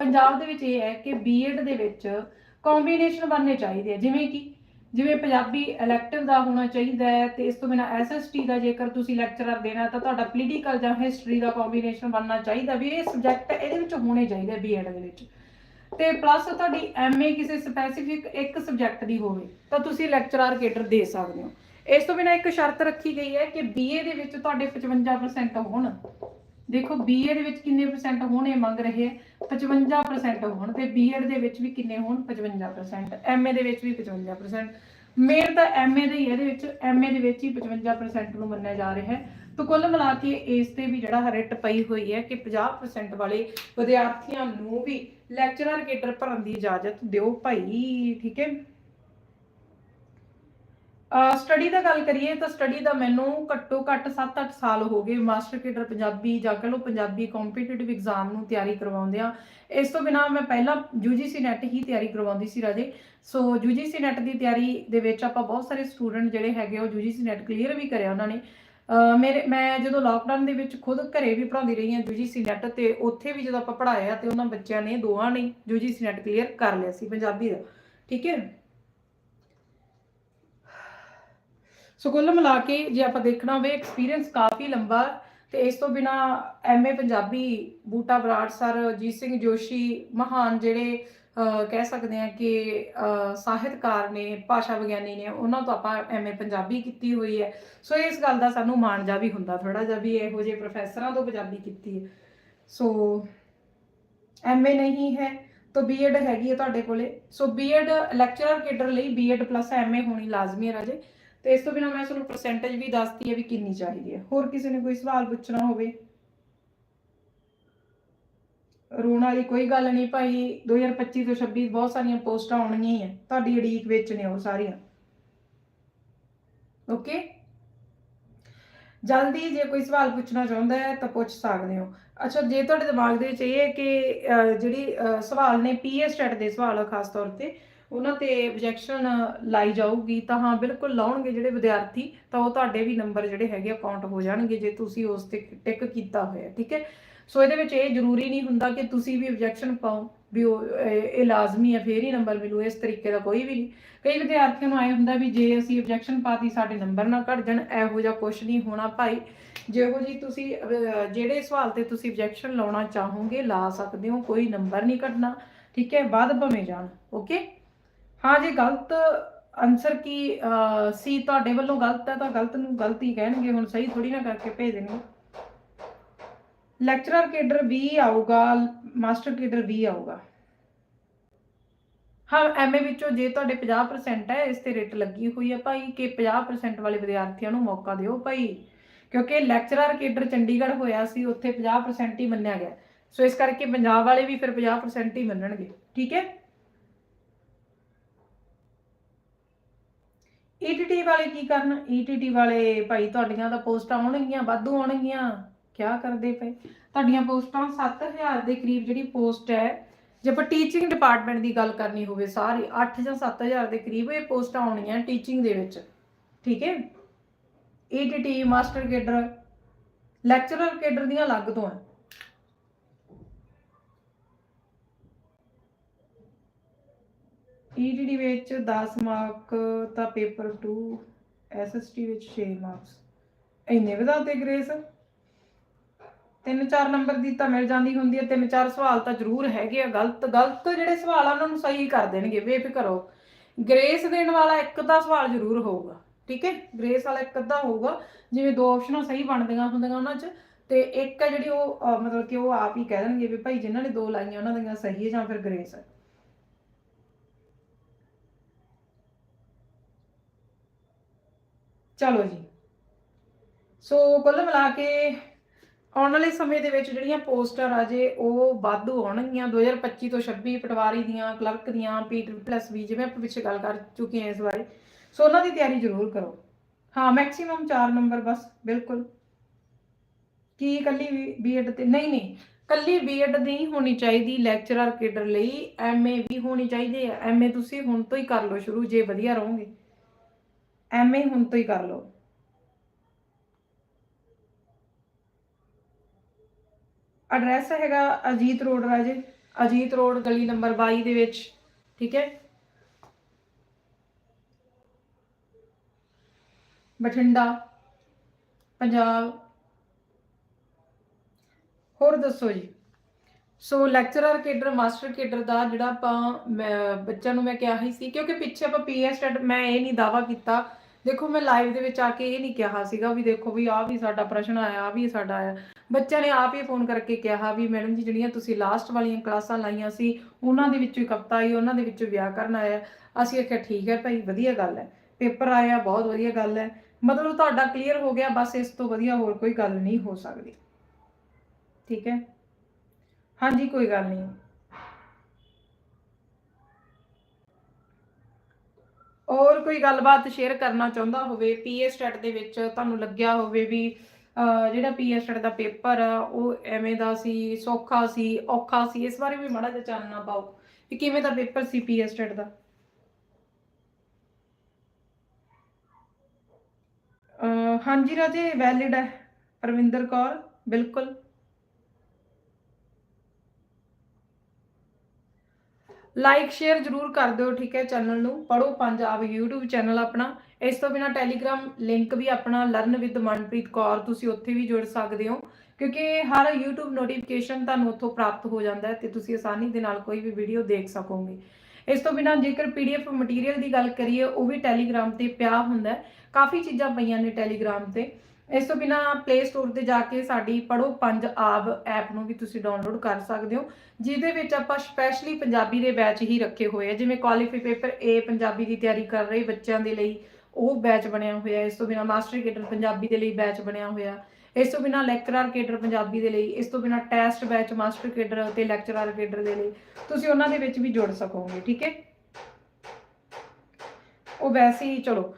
ਪੰਜਾਬ ਦੇ ਵਿੱਚ ਇਹ ਹੈ ਕਿ ਬੀਐਡ ਦੇ ਵਿੱਚ ਕੰਬੀਨੇਸ਼ਨ ਬਣਨੇ ਚਾਹੀਦੇ ਆ। ਜਿਵੇਂ ਕਿ, ਜਿਵੇਂ ਪੰਜਾਬੀ ਇਲੈਕਟਿਵ ਦਾ ਹੋਣਾ ਚਾਹੀਦਾ ਹੈ ਤੇ ਇਸ ਤੋਂ ਬਿਨਾ ਐਸਐਸਟੀ ਦਾ ਜੇਕਰ ਤੁਸੀਂ ਲੈਕਚਰਰ ਦੇਣਾ ਤਾਂ ਤੁਹਾਡਾ ਪੋਲੀਟੀਕਲ ਜਾਂ ਹਿਸਟਰੀ ਦਾ ਕੰਬੀਨੇਸ਼ਨ ਬਣਨਾ ਚਾਹੀਦਾ ਵੀ ਇਹ ਸਬਜੈਕਟ ਇਹਦੇ ਵਿੱਚ ਹੋਣੇ ਚਾਹੀਦੇ ਬੀਐਡ ਦੇ ਵਿੱਚ। ਤੇ ਪਲੱਸ ਤੁਹਾਡੀ ਐਮਏ ਕਿਸੇ ਸਪੈਸੀਫਿਕ ਇੱਕ ਸਬਜੈਕਟ ਦੀ ਹੋਵੇ ਤਾਂ ਤੁਸੀਂ ਲੈਕਚਰਰ ਕੇਡਰ ਦੇ ਸਕਦੇ ਹੋ। ਇਸ ਤੋਂ ਬਿਨਾ ਇੱਕ ਸ਼ਰਤ ਰੱਖੀ ਗਈ ਹੈ ਕਿ ਬੀਏ ਦੇ ਵਿੱਚ ਤੁਹਾਡੇ 55% ਹੋਣ। ਦੇਖੋ ਬੀਏ ਵਿੱਚ ਕਿੰਨੇ ਪਰਸੈਂਟ ਹੋਣ ਮੰਗ ਰਹੇ ਹੈ 55% ਹੋਣ ਤੇ ਬੀਐਡ ਦੇ ਵਿੱਚ ਵੀ ਕਿੰਨੇ ਹੋਣ? 55% ਐਮਏ ਦੇ ਵਿੱਚ ਵੀ 55% ਮੇਨ ਤਾਂ ਐਮਏ ਦੇ ਹੀ ਇਹਦੇ ਵਿੱਚ ਐਮਏ ਦੇ ਵਿੱਚ ਹੀ 55% ਨੂੰ ਮੰਨਿਆ ਜਾ ਰਿਹਾ ਹੈ। ਤਾਂ ਕੁੱਲ ਮਿਲਾ ਕੇ ਇਸ ਤੇ ਵੀ ਜਿਹੜਾ ਰਿਟ ਪਈ ਹੋਈ ਹੈ ਕਿ 50% ਵਾਲੇ ਵਿਦਿਆਰਥੀਆਂ ਨੂੰ ਵੀ ਲੈਕਚਰਰ ਕੇਡਰ ਭਰਨ ਦੀ ਇਜਾਜ਼ਤ ਦਿਓ ਭਾਈ, ਠੀਕ ਹੈ? ਸਟੱਡੀ ਦਾ ਗੱਲ ਕਰੀਏ ਤਾਂ ਸਟੱਡੀ ਦਾ ਮੈਨੂੰ ਘੱਟੋ ਘੱਟ 7-8 ਸਾਲ ਹੋ ਗਏ ਮਾਸਟਰ ਕੇਡਰ ਪੰਜਾਬੀ ਜਾਂ ਕਹ ਲਓ ਪੰਜਾਬੀ ਕੰਪੀਟੀਟਿਵ ਐਗਜ਼ਾਮ ਨੂੰ ਤਿਆਰੀ ਕਰਵਾਉਂਦੇ ਆ ਇਸ ਤੋਂ ਬਿਨਾ ਮੈਂ ਪਹਿਲਾਂ UGC ਨੈਟ ਹੀ ਤਿਆਰੀ ਕਰਵਾਉਂਦੀ ਸੀ ਰਾਜੇ। ਸੋ UGC ਨੈਟ ਦੀ ਤਿਆਰੀ ਦੇ ਵਿੱਚ ਆਪਾਂ ਬਹੁਤ ਸਾਰੇ ਸਟੂਡੈਂਟ ਜਿਹੜੇ ਹੈਗੇ ਉਹ UGC ਨੈਟ ਕਲੀਅਰ ਵੀ ਕਰਿਆ ਉਹਨਾਂ ਨੇ। ਮੇਰੇ, ਮੈਂ ਜਦੋਂ ਲਾਕਡਾਊਨ ਦੇ ਵਿੱਚ ਖੁਦ ਘਰੇ ਵੀ ਪੜ੍ਹਾਉਂਦੀ ਰਹੀ ਹਾਂ UGC ਨੈਟ ਤੇ ਉੱਥੇ ਵੀ ਜਦੋਂ ਆਪਾਂ ਪੜ੍ਹਾਇਆ ਤੇ ਉਹਨਾਂ ਬੱਚਿਆਂ ਨੇ, ਦੋਵਾਂ ਨੇ UGC ਨੈਟ ਕਲੀਅਰ ਕਰ ਲਿਆ ਸੀ ਪੰਜਾਬੀ ਦਾ। ਠੀਕ ਹੈ? ਸੋ ਕੁੱਲ ਮਿਲਾ ਕੇ ਜੇ ਆਪਾਂ ਦੇਖਣਾ ਹੋਵੇ ਐਕਸਪੀਰੀਅੰਸ ਕਾਫੀ ਲੰਬਾ ਤੇ ਇਸ ਤੋਂ ਬਿਨਾ ਐਮਏ ਪੰਜਾਬੀ ਬੂਟਾ ਬਰਾੜ ਸਰ ਜੀਤ ਸਿੰਘ ਜੋਸ਼ੀ ਮਹਾਨ ਜਿਹੜੇ ਕਹਿ ਸਕਦੇ ਆ ਕਿ ਸਾਹਿਤਕਾਰ ਨੇ, ਭਾਸ਼ਾ ਵਿਗਿਆਨੀ ਨੇ, ਉਹਨਾਂ ਤੋਂ ਆਪਾਂ ਐਮਏ ਪੰਜਾਬੀ ਕੀਤੀ ਹੋਈ ਹੈ। ਸੋ ਇਸ ਗੱਲ ਦਾ ਸਾਨੂੰ ਮਾਣ ਜਾ ਵੀ ਹੁੰਦਾ ਥੋੜਾ ਜਿਹਾ ਵੀ ਇਹੋ ਜਿਹੇ ਪ੍ਰੋਫੈਸਰਾਂ ਤੋਂ ਪੰਜਾਬੀ ਕੀਤੀ ਹੈ। ਸੋ ਐਮਏ ਨਹੀਂ ਹੈ ਤਾਂ ਬੀਐਡ ਹੈਗੀ ਹੈ ਤੁਹਾਡੇ ਕੋਲੇ। ਸੋ ਬੀਐਡ ਲੈਕਚਰਰ ਕੇਡਰ ਲਈ ਬੀਐਡ ਪਲੱਸ ਐਮਏ ਹੋਣੀ ਲਾਜ਼ਮੀ ਹੈ ਰਾਜੇ। ਤੇ ਇਸ ਤੋਂ ਬਿਨਾ ਮੈਂ ਤੁਹਾਨੂੰ ਪਰਸੈਂਟੇਜ ਵੀ ਦੱਸਤੀ ਹੈ ਵੀ ਕਿੰਨੀ ਚਾਹੀਦੀ ਹੈ। ਹੋਰ ਕਿਸੇ ਨੇ ਕੋਈ ਸਵਾਲ ਪੁੱਛਣਾ ਹੋਵੇ? ਰੋਣ ਵਾਲੀ ਕੋਈ ਗੱਲ ਨਹੀਂ ਭਾਈ 2025 ਤੋਂ 26 ਬਹੁਤ ਸਾਰੀਆਂ ਪੋਸਟਾਂ ਆਉਣਗੀਆਂ ਹੀ ਹੈ ਤੁਹਾਡੀ ਉਡੀਕ ਵਿੱਚ ਨੇ ਉਹ ਸਾਰੀਆਂ। ਓਕੇ? ਜਲਦੀ ਜੇ ਕੋਈ ਸਵਾਲ ਪੁੱਛਣਾ ਚਾਹੁੰਦਾ ਹੈ ਤਾਂ ਪੁੱਛ ਸਕਦੇ ਹੋ। ਅੱਛਾ, ਜੇ ਤੁਹਾਡੇ ਦਿਮਾਗ ਦੇ ਵਿੱਚ ਇਹ ਹੈ ਕਿ ਜਿਹੜੀ ਸਵਾਲ ਨੇ ਪੀਐਸ ਸਟੈਟ ਦੇ ਸਵਾਲ ਖਾਸ ਤੌਰ ਤੇ ਉਹਨਾਂ ਤੇ ਆਬਜੈਕਸ਼ਨ ਲਾਈ ਜਾਊਗੀ, ਤਾਂ ਹਾਂ, ਬਿਲਕੁਲ ਲਾਉਣਗੇ ਜਿਹੜੇ ਵਿਦਿਆਰਥੀ, ਤਾਂ ਉਹ ਤੁਹਾਡੇ ਵੀ ਨੰਬਰ ਜਿਹੜੇ ਹੈਗੇ ਅਕਾਊਂਟ ਹੋ ਜਾਣਗੇ ਜੇ ਤੁਸੀਂ ਉਸ ਤੇ ਟਿਕ ਕੀਤਾ ਹੋਇਆ, ਠੀਕ ਹੈ? ਸੋ ਇਹਦੇ ਵਿੱਚ ਇਹ ਜ਼ਰੂਰੀ ਨਹੀਂ ਹੁੰਦਾ ਕਿ ਤੁਸੀਂ ਵੀ ਆਬਜੈਕਸ਼ਨ ਪਾਓ, ਵੀ ਇਹ ਲਾਜ਼ਮੀ ਹੈ, ਫੇਰ ਹੀ ਨੰਬਰ ਮਿਲੂ, ਇਸ ਤਰੀਕੇ ਦਾ ਕੋਈ ਵੀ ਨਹੀਂ। ਕਈ ਵਿਦਿਆਰਥੀਆਂ ਨੂੰ ਆਏ ਹੁੰਦਾ ਵੀ ਜੇ ਅਸੀਂ ਆਬਜੈਕਸ਼ਨ ਪਾਤੀ ਸਾਡੇ ਨੰਬਰ ਨਾ ਘਟ ਜਾਣ, ਇਹੋ ਜਿਹਾ ਕੁਝ ਨਹੀਂ ਹੋਣਾ ਭਾਈ। ਜਿਹੋ ਜੀ ਤੁਸੀਂ ਜਿਹੜੇ ਸਵਾਲ ਤੇ ਤੁਸੀਂ ਆਬਜੈਕਸ਼ਨ ਲਾਉਣਾ ਚਾਹੋਗੇ, ਲਾ ਸਕਦੇ ਹੋ, ਕੋਈ ਨੰਬਰ ਨਹੀਂ ਘਟਣਾ ਠੀਕ ਹੈ? ਵੱਧ ਭਵੇਂ ਜਾਣ ਓਕੇ ਹਾਂ ਜੇ ਗਲਤ ਆਨਸਰ ਕੀ ਸੀ ਤੁਹਾਡੇ ਵੱਲੋਂ ਗਲਤ ਹੈ ਤਾਂ ਗਲਤ ਨੂੰ ਗਲਤ ਹੀ ਕਹਿਣਗੇ, ਹੁਣ ਸਹੀ ਥੋੜੀ ਨਾ ਕਰਕੇ ਭੇਜ ਦੇਣਗੇ। ਲੈਕਚਰਰ ਕੇਡਰ ਵੀ ਆਊਗਾ ਮਾਸਟਰ ਕੇਡਰ ਵੀ ਆਊਗਾ। ਹਾਂ ਐਮਏ ਵਿੱਚੋਂ ਜੇ ਤੁਹਾਡੇ 50% ਹੈ, ਇਸ ਤੇ ਰੇਟ ਲੱਗੀ ਹੋਈ ਹੈ ਭਾਈ, ਕਿ 50% ਵਾਲੇ ਵਿਦਿਆਰਥੀਆਂ ਨੂੰ ਮੌਕਾ ਦਿਓ ਭਾਈ। ਕਿਉਂਕਿ ਲੈਕਚਰਰ ਕੇਡਰ ਚੰਡੀਗੜ੍ਹ ਹੋਇਆ ਸੀ, ਉੱਥੇ 50% ਹੀ ਮੰਨਿਆ ਗਿਆ। ਸੋ ਇਸ ਕਰਕੇ ਪੰਜਾਬ ਵਾਲੇ ਵੀ ਫਿਰ 50% ਹੀ ਮੰਨਣਗੇ, ਠੀਕ ਹੈ? ਈਟੀਟੀ ਵਾਲੇ ਕੀ ਕਰਨ? ਈਟੀਟੀ ਵਾਲੇ ਭਾਈ ਤੁਹਾਡੀਆਂ ਤਾਂ ਪੋਸਟਾਂ ਆਉਣਗੀਆਂ, ਵਾਧੂ ਆਉਣਗੀਆਂ। ਕਿਆ ਕਰਦੇ ਪਏ? ਤੁਹਾਡੀਆਂ ਪੋਸਟਾਂ 7000 ਦੇ ਕਰੀਬ ਜਿਹੜੀ ਪੋਸਟ ਹੈ, ਜੇ ਆਪਾਂ ਟੀਚਿੰਗ ਡਿਪਾਰਟਮੈਂਟ ਦੀ ਗੱਲ ਕਰਨੀ ਹੋਵੇ ਸਾਰੀ 8 ਜਾਂ 7000 ਦੇ ਕਰੀਬ ਇਹ ਪੋਸਟਾਂ ਆਉਣੀਆਂ ਟੀਚਿੰਗ ਦੇ ਵਿੱਚ। ਠੀਕ ਹੈ? ETT master cadre lecturer cadre ਦੀਆਂ ਅਲੱਗ ਤੋਂ ਹੈ। ਈਟੀਟੀ ਵਿੱਚ 10 ਮਾਰਕ ਤਾਂ ਪੇਪਰ 2 ਐਸਐਸਟੀ ਵਿੱਚ 6 ਮਾਰਕਸ। ਇੰਨੇ ਵਧਾਤੇ ਗ੍ਰੇਸ ਤਿੰਨ ਚਾਰ ਨੰਬਰ ਦੀ ਤਾਂ ਮਿਲ ਜਾਂਦੀ ਹੁੰਦੀ ਹੈ, ਤਿੰਨ ਚਾਰ ਸਵਾਲ ਤਾਂ ਜ਼ਰੂਰ ਹੈਗੇ ਆ। ਗਲਤ ਗਲਤ ਜਿਹੜੇ ਸਵਾਲ ਆ, ਉਹਨਾਂ ਨੂੰ ਸਹੀ ਕਰ ਦੇਣਗੇ, ਬੇਫਿਕਰ ਹੋ ਗ੍ਰੇਸ ਦੇਣ ਵਾਲਾ ਇੱਕ ਤਾਂ ਸਵਾਲ ਜ਼ਰੂਰ ਹੋਊਗਾ, ਠੀਕ ਹੈ? ਗ੍ਰੇਸ ਵਾਲਾ ਇੱਕ ਅੱਧਾ ਹੋਊਗਾ, ਜਿਵੇਂ ਦੋ ਆਪਸ਼ਨਾਂ ਸਹੀ ਬਣਦੀਆਂ ਹੁੰਦੀਆਂ ਉਹਨਾਂ 'ਚ, ਤੇ ਇੱਕ ਹੈ ਜਿਹੜੀ ਉਹ ਮਤਲਬ ਕਿ ਉਹ ਆਪ ਹੀ ਕਹਿ ਦੇਣਗੇ ਵੀ ਭਾਈ ਜਿਨ੍ਹਾਂ ਨੇ ਦੋ ਲਾਈਆਂ, ਉਹਨਾਂ ਦੀਆਂ ਸਹੀ ਹੈ ਜਾਂ ਫਿਰ ਗ੍ਰੇਸ ਹੈ। ਚਲੋ ਜੀ। ਸੋ ਕੁੱਲ ਮਿਲਾ ਕੇ ਆਉਣ ਵਾਲੇ ਸਮੇਂ ਦੇ ਵਿੱਚ ਜਿਹੜੀਆਂ ਪੋਸਟਾਂ ਆ ਜੇ ਉਹ ਵਾਧੂ ਆਉਣਗੀਆਂ। 2025 ਤੋਂ 26 ਪਟਵਾਰੀ ਦੀਆਂ, ਕਲਰਕ ਦੀਆਂ ਪੀਟਰ ਪਲੱਸ ਵੀ ਜਿਵੇਂ ਆਪਾਂ ਪਿੱਛੇ ਗੱਲ ਕਰ ਚੁੱਕੇ ਹਾਂ ਇਸ ਬਾਰੇ। ਸੋ ਉਹਨਾਂ ਦੀ ਤਿਆਰੀ ਜ਼ਰੂਰ ਕਰੋ। ਹਾਂ ਮੈਕਸਿਮਮ 4 ਨੰਬਰ ਬਸ, ਬਿਲਕੁਲ। ਕੀ ਕੱਲੀ ਬੀਐਡ ਤੇ? ਨਹੀਂ ਨਹੀਂ। ਕੱਲੀ ਬੀਐਡ ਨਹੀਂ ਹੋਣੀ ਚਾਹੀਦੀ ਲੈਕਚਰਰ ਕੇਡਰ ਲਈ। ਐਮਏ ਵੀ ਹੋਣੀ ਚਾਹੀਦੀ ਹੈ ਐਮਏ ਤੁਸੀਂ ਹੁਣ ਤੋਂ ਹੀ ਕਰ ਲਓ ਸ਼ੁਰੂ, ਜੇ ਵਧੀਆ ਰਹੋਗੇ। ਐਮਏ ਹੁਣ ਤੋਂ ਹੀ ਕਰ ਲਓ। ਐਡਰੈਸ ਹੈਗਾ ਅਜੀਤ ਰੋਡ ਰਾਜੇ, ਅਜੀਤ ਰੋਡ ਗਲੀ ਨੰਬਰ 22 ਦੇ ਵਿੱਚ, ਠੀਕ ਹੈ? ਬਠਿੰਡਾ, ਪੰਜਾਬ। ਹੋਰ ਦੱਸੋ ਜੀ? So lecturer cadre master cadre ਦਾ ਜਿਹੜਾ ਆਪਾਂ ਬੱਚਿਆਂ ਨੂੰ ਮੈਂ ਕਿਹਾ ਹੀ ਸੀ, ਕਿਉਂਕਿ ਪਿੱਛੇ ਆਪਾਂ ਪੀਐਸ ਸਟੱਡ ਮੈਂ ਇਹ ਨਹੀਂ ਦਾਵਾ ਕੀਤਾ ਦੇਖੋ ਮੈਂ ਲਾਈਵ ਦੇ ਵਿੱਚ ਆ ਕੇ ਇਹ ਨਹੀਂ ਕਿਹਾ ਸੀਗਾ ਵੀ ਦੇਖੋ ਵੀ ਆਹ ਵੀ ਸਾਡਾ ਪ੍ਰਸ਼ਨ ਆਇਆ, ਆਹ ਵੀ ਸਾਡਾ ਆਇਆ। ਬੱਚਿਆਂ ਨੇ ਆਪ ਹੀ ਫੋਨ ਕਰਕੇ ਕਿਹਾ ਵੀ ਮੈਡਮ ਜੀ ਜਿਹੜੀਆਂ ਤੁਸੀਂ ਲਾਸਟ ਵਾਲੀਆਂ ਕਲਾਸਾਂ ਲਾਈਆਂ ਸੀ, ਉਹਨਾਂ ਦੇ ਵਿੱਚੋਂ ਹੀ ਕਵਿਤਾ ਆਈ, ਉਹਨਾਂ ਦੇ ਵਿੱਚੋਂ ਵਿਆਹ ਕਰਨ ਆਇਆ। ਅਸੀਂ ਆਖਿਆ ਠੀਕ ਹੈ ਭਾਈ, ਵਧੀਆ ਗੱਲ ਹੈ। ਪੇਪਰ ਆਇਆ, ਬਹੁਤ ਵਧੀਆ ਗੱਲ ਹੈ। ਮਤਲਬ ਤੁਹਾਡਾ ਕਲੀਅਰ ਹੋ ਗਿਆ, ਬਸ ਇਸ ਤੋਂ ਵਧੀਆ ਹੋਰ ਕੋਈ ਗੱਲ ਨਹੀਂ ਹੋ ਸਕਦੀ। ਠੀਕ ਹੈ? ਹਾਂਜੀ, ਕੋਈ ਗੱਲ ਨਹੀਂ। ਔਰ ਕੋਈ ਗੱਲਬਾਤ ਸ਼ੇਅਰ ਕਰਨਾ ਚਾਹੁੰਦਾ ਹੋਵੇ ਪੀਏ ਸਟੈਟ ਦੇ ਵਿੱਚ ਤੁਹਾਨੂੰ ਲੱਗਿਆ ਹੋਵੇ ਵੀ ਜਿਹੜਾ ਪੀਏ ਸਟੈਟ ਦਾ ਪੇਪਰ ਆ, ਉਹ ਐਵੇਂ ਦਾ ਸੀ, ਸੌਖਾ ਸੀ, ਔਖਾ ਸੀ, ਇਸ ਬਾਰੇ ਵੀ ਮਾੜਾ ਜਿਹਾ ਚਾਨਣਾ ਪਾਓ ਵੀ ਕਿਵੇਂ ਦਾ ਪੇਪਰ ਸੀ ਪੀਏ ਸਟੈਟ ਦਾ? ਹਾਂਜੀ ਰਾਜੇ ਵੈਲਿਡ ਹੈ ਪਰਵਿੰਦਰ ਕੌਰ, ਬਿਲਕੁਲ। ਲਾਈਕ ਸ਼ੇਅਰ ਜਰੂਰ ਕਰ ਦਿਓ, ਠੀਕ ਹੈ ਚੈਨਲ ਨੂੰ। ਪੜੋ ਪੰਜਾਬ YouTube ਚੈਨਲ ਆਪਣਾ। ਇਸ ਤੋਂ ਬਿਨਾ ਟੈਲੀਗ੍ਰਾਮ ਲਿੰਕ ਵੀ ਆਪਣਾ ਲਰਨ ਵਿਦ ਮਨਪ੍ਰੀਤ ਕੌਰ ਤੁਸੀਂ ਉੱਥੇ ਵੀ ਜੁੜ ਸਕਦੇ ਹੋ। ਕਿਉਂਕਿ ਹਰ YouTube ਨੋਟੀਫਿਕੇਸ਼ਨ ਤੁਹਾਨੂੰ ਉੱਥੋਂ ਪ੍ਰਾਪਤ ਹੋ ਜਾਂਦਾ ਹੈ ਤੇ ਤੁਸੀਂ ਆਸਾਨੀ ਦੇ ਨਾਲ ਕੋਈ ਵੀ ਵੀਡੀਓ ਦੇਖ ਸਕੋਗੇ। ਇਸ ਤੋਂ ਬਿਨਾ ਜੇਕਰ PDF ਮਟੀਰੀਅਲ ਦੀ ਗੱਲ ਕਰੀਏ, ਉਹ ਵੀ ਟੈਲੀਗ੍ਰਾਮ ਤੇ ਪਿਆ ਹੁੰਦਾ ਹੈ। ਕਾਫੀ ਚੀਜ਼ਾਂ ਪਈਆਂ ਨੇ ਟੈਲੀਗ੍ਰਾਮ ਤੇ। ਇਸ ਤੋਂ ਬਿਨਾ ਪਲੇ ਸਟੋਰ ਤੇ ਜਾ ਕੇ ਸਾਡੀ ਪੜੋ ਪੰਜ ਆਬ ਐਪ ਨੂੰ ਵੀ ਤੁਸੀਂ ਡਾਊਨਲੋਡ ਕਰ ਸਕਦੇ ਹੋ, ਜਿਹਦੇ ਵਿੱਚ ਆਪਾਂ ਸਪੈਸ਼ਲੀ ਪੰਜਾਬੀ ਦੇ ਬੈਚ ਹੀ ਰੱਖੇ ਹੋਏ ਆ, ਜਿਵੇਂ ਕੁਆਲੀਫਾਈ ਪੇਪਰ A ਪੰਜਾਬੀ ਦੀ ਤਿਆਰੀ ਕਰ ਰਹੇ ਬੱਚਿਆਂ ਦੇ ਲਈ ਉਹ ਬੈਚ ਬਣਿਆ ਹੋਇਆ, ਇਸ ਤੋਂ ਬਿਨਾ ਮਾਸਟਰ ਕੇਡਰ ਪੰਜਾਬੀ ਦੇ ਲਈ ਬੈਚ ਬਣਿਆ ਹੋਇਆ, ਇਸ ਤੋਂ ਬਿਨਾ ਲੈਕਚਰਰ ਕੇਡਰ ਪੰਜਾਬੀ ਦੇ ਲਈ, ਇਸ ਤੋਂ ਬਿਨਾ ਟੈਸਟ ਬੈਚ ਮਾਸਟਰ ਕੇਡਰ ਤੇ ਲੈਕਚਰਰ ਕੇਡਰ ਦੇ ਲਈ, ਤੁਸੀਂ ਉਹਨਾਂ ਦੇ ਵਿੱਚ ਵੀ ਜੁੜ ਸਕੋਗੇ, ਠੀਕ ਹੈ? ਉਹ ਵੈਸੇ ਹੀ, ਚਲੋ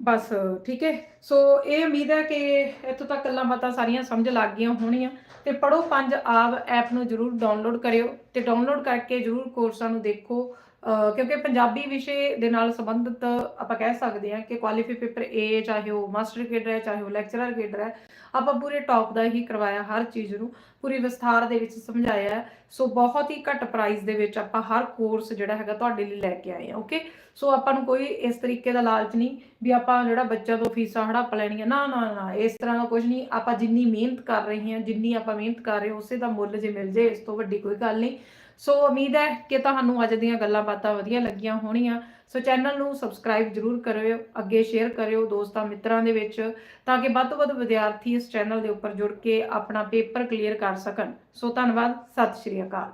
ਬਸ, ਠੀਕ ਹੈ। ਸੋ ਇਹ ਉਮੀਦ ਹੈ ਕਿ ਇੱਥੋਂ ਤੱਕ ਗੱਲਾਂ ਬਾਤਾਂ ਸਾਰੀਆਂ ਸਮਝ ਲੱਗ ਗਈਆਂ ਹੋਣੀਆਂ। ਤੇ ਪੜੋ ਪੰਜ ਆਬ ਐਪ ਨੂੰ ਜਰੂਰ ਡਾਊਨਲੋਡ ਕਰਿਓ ਤੇ ਡਾਊਨਲੋਡ ਕਰਕੇ ਜਰੂਰ ਕੋਰਸਾਂ ਨੂੰ ਦੇਖੋ। ਕਿਉਂਕਿ ਪੰਜਾਬੀ ਵਿਸ਼ੇ ਦੇ ਨਾਲ ਸੰਬੰਧਿਤ ਆਪਾਂ ਕਹਿ ਸਕਦੇ ਹਾਂ ਕਿ ਕੁਆਲੀਫਾਈ ਪੇਪਰ ਏ ਚਾਹੇ ਉਹ ਮਾਸਟਰ ਕੇਡਰ ਹੈ, ਚਾਹੇ ਉਹ ਲੈਕਚਰਰ ਕੇਡਰ ਹੈ, ਆਪਾਂ ਪੂਰੇ ਟੌਪ ਦਾ ਹੀ ਕਰਵਾਇਆ ਹਰ ਚੀਜ਼ ਨੂੰ, ਪੂਰੀ ਵਿਸਥਾਰ ਦੇ ਵਿੱਚ ਸਮਝਾਇਆ ਸੋ ਬਹੁਤ ਹੀ ਘੱਟ ਪ੍ਰਾਈਸ ਦੇ ਵਿੱਚ ਆਪਾਂ ਹਰ ਕੋਰਸ ਜਿਹੜਾ ਹੈਗਾ ਤੁਹਾਡੇ ਲਈ ਲੈ ਕੇ ਆਏ ਹਾਂ ਓਕੇ ਸੋ ਆਪਾਂ ਨੂੰ ਕੋਈ ਇਸ ਤਰੀਕੇ ਦਾ ਲਾਲਚ ਨਹੀਂ ਵੀ ਆਪਾਂ ਜਿਹੜਾ ਬੱਚਾ ਤੋਂ ਫੀਸਾਂ ਹੜੱਪ ਲੈਣੀਆਂ, ਨਾ ਨਾ ਨਾ, ਇਸ ਤਰ੍ਹਾਂ ਦਾ ਕੁਝ ਨਹੀਂ। ਆਪਾਂ ਜਿੰਨੀ ਮਿਹਨਤ ਕਰ ਰਹੇ ਹਾਂ, ਜਿੰਨੀ ਆਪਾਂ ਮਿਹਨਤ ਕਰ ਰਹੇ ਹਾਂ, ਉਸੇ ਦਾ ਮੁੱਲ ਜੇ ਮਿਲ ਜੇ ਇਸ ਤੋਂ ਵੱਡੀ ਕੋਈ ਗੱਲ ਨਹੀਂ। ਸੋ ਉਮੀਦ ਹੈ ਕਿ ਤੁਹਾਨੂੰ ਅੱਜ ਦੀਆਂ ਗੱਲਾਂ ਬਾਤਾਂ ਵਧੀਆ ਲੱਗੀਆਂ ਹੋਣੀਆਂ। ਸੋ ਚੈਨਲ ਨੂੰ ਸਬਸਕ੍ਰਾਈਬ ਜਰੂਰ ਕਰਿਓ, ਅੱਗੇ ਸ਼ੇਅਰ ਕਰਿਓ ਦੋਸਤਾਂ ਮਿੱਤਰਾਂ ਦੇ ਵਿੱਚ, ਤਾਂ ਕਿ ਵੱਧ ਤੋਂ ਵੱਧ ਵਿਦਿਆਰਥੀ ਇਸ ਚੈਨਲ ਦੇ ਉੱਪਰ ਜੁੜ ਕੇ ਆਪਣਾ ਪੇਪਰ ਕਲੀਅਰ ਕਰ ਸਕਣ। ਸੋ ਧੰਨਵਾਦ, ਸਤਿ ਸ਼੍ਰੀ ਅਕਾਲ।